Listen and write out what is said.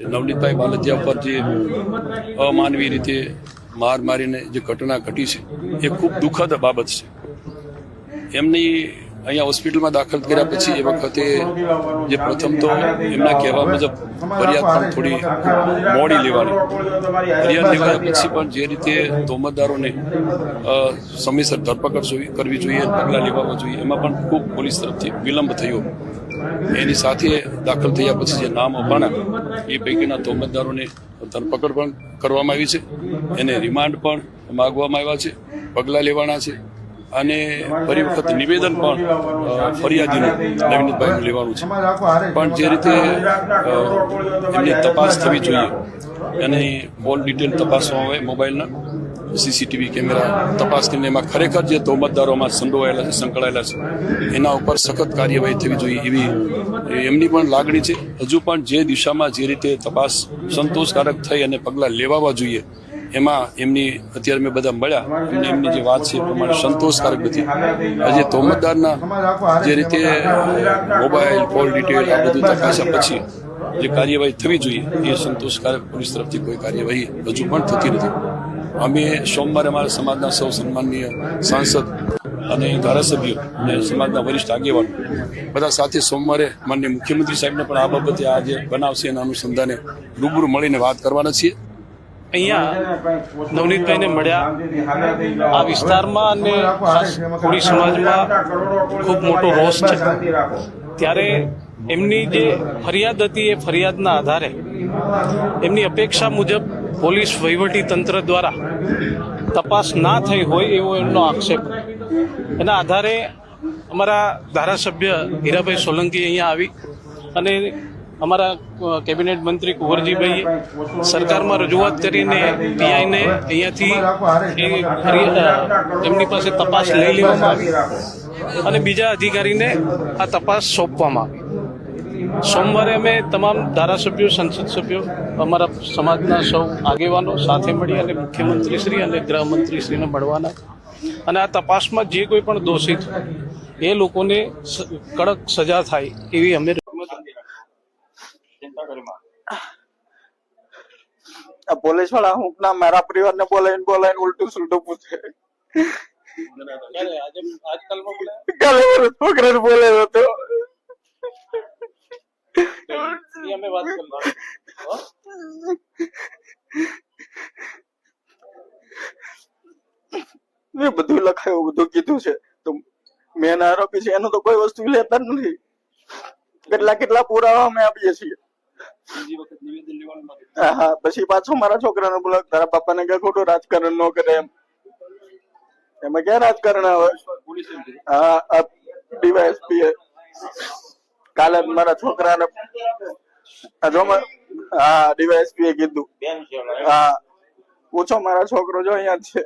નવનીતભાઈ બાલદિયા પર જે અમાનવી રીતે માર મારીને જે ઘટના ઘટી છે, એ ખૂબ દુઃખદ બાબત છે. એમની અહીંયા હોસ્પિટલમાં દાખલ કર્યા પછી એ વખતે જે પ્રથમ તો એમના કહેવા મુજબ ફરિયાદ પણ થોડી મોડી લેવાની. ફરિયાદ લેવાયા પછી પણ જે રીતે તોમતદારોને સમયસર ધરપકડ કરવી જોઈએ, પગલાં લેવા જોઈએ, એમાં પણ ખૂબ પોલીસ તરફથી વિલંબ થયો. એની સાથે દાખલ થયા પછી જે નામ અપાણા, એ પૈકીના તોમતદારોને ધરપકડ પણ કરવામાં આવી છે. એને રિમાન્ડ પણ માગવામાં આવ્યા છે. પગલાં લેવાના છે. અને ફરી વખત નિવેદન પણ ફરિયાદીનું નવીનભાઈનું લેવાનું છે. પણ જે રીતે એમની તપાસ થવી જોઈએ. એની ઓલ ડિટેલ તપાસવામાં આવે મોબાઈલના. સીસીટીવી કેમેરા તપાસ કરીને એમાં ખરેખર જે તોમતદારોમાં સંડોવાયેલા છે, સંકળાયેલા છે, એના ઉપર સખત કાર્યવાહી થવી જોઈએ એવી એમની પણ લાગણી છે. હજુ પણ જે દિશામાં જે રીતે તપાસ સંતોષકારક થઈ અને પગલાં લેવાવા જોઈએ, એમાં એમની અત્યારે મેં બધા મળ્યા. એમની એમની જે વાત છે એ પ્રમાણે સંતોષકારક નથી. આજે તોમતદારના જે રીતે મોબાઈલ, કોલ ડિટેલ આ બધું તપાસ્યા પછી જે કાર્યવાહી થવી જોઈએ એ સંતોષકારક પોલીસ તરફથી કોઈ કાર્યવાહી હજુ પણ થતી નથી. અમે સોમવારે અમારા સમાજના સૌ સન્માનનીય સાંસદ અને ધારાસભ્યો અને સમાજના વરિષ્ઠ આગેવાનો બધા સાથે સોમવારે માન્ય મુખ્યમંત્રી સાહેબને પણ આ બાબતે આ જે બનાવશે એના અનુસંધાને રૂબરૂ મળીને વાત કરવાના છીએ. અહીંયા નવનીતભાઈને મળ્યા. આ વિસ્તારમાં અને ખાસ કોળી સમાજમાં ખૂબ મોટો રોષ છે. ત્યારે એમની જે ફરિયાદ હતી એ ફરિયાદના આધારે એમની અપેક્ષા મુજબ પોલીસ વહીવટી તંત્ર દ્વારા તપાસ ના થઈ હોય એવો એમનો આક્ષેપ. એના આધારે અમારા ધારાસભ્ય હીરાભાઈ સોલંકી અહીંયા આવી અને અમારા કેબિનેટ મંત્રી કુંવરજીભાઈએ સરકારમાં રજૂઆત કરીને પીઆઈને અહીંયાથી એમની પાસે તપાસ લઈ લેવામાં આવી અને બીજા અધિકારીને આ તપાસ સોંપવામાં આવી. સોમવારે અમે તમામ ધારાસભ્યો સંસદ સભ્યો અમારા સમાજના સૌ આગેવાનો સાથે મળી અને મુખ્યમંત્રીશ્રી અને ગૃહમંત્રીશ્રીને મળવાના અને આ તપાસમાં જે કોઈ પણ દોષિત એ લોકોને કડક સજા થાય એવી અમે આ પોલીસવાળા હું ના મારા પરિવારને બોલાવીને બોલાવીને ઉલટું સુલટું પૂછે. કાલે મારો છોકરાને બોલાવ્યો હતો. અમે વાત મેં બધું લખાયું બધું કીધું છે તો મેન આરોપી છે એનો તો કોઈ વસ્તુ લેતા નથી કેટલા કેટલા પુરાવા અમે આપીએ છીએ? હા પછી પાછું મારા છોકરાને બોલા તારા પપ્પાને કે ખોટું રાજકારણ ન કરે એમ. એમાં ક્યાં રાજકારણ આવે? હા ડીવાયએસપી કાલે મારા છોકરાને હા ડીવાયએસપી એ કીધું. હા. પૂછો મારા છોકરો જો અહીંયા છે.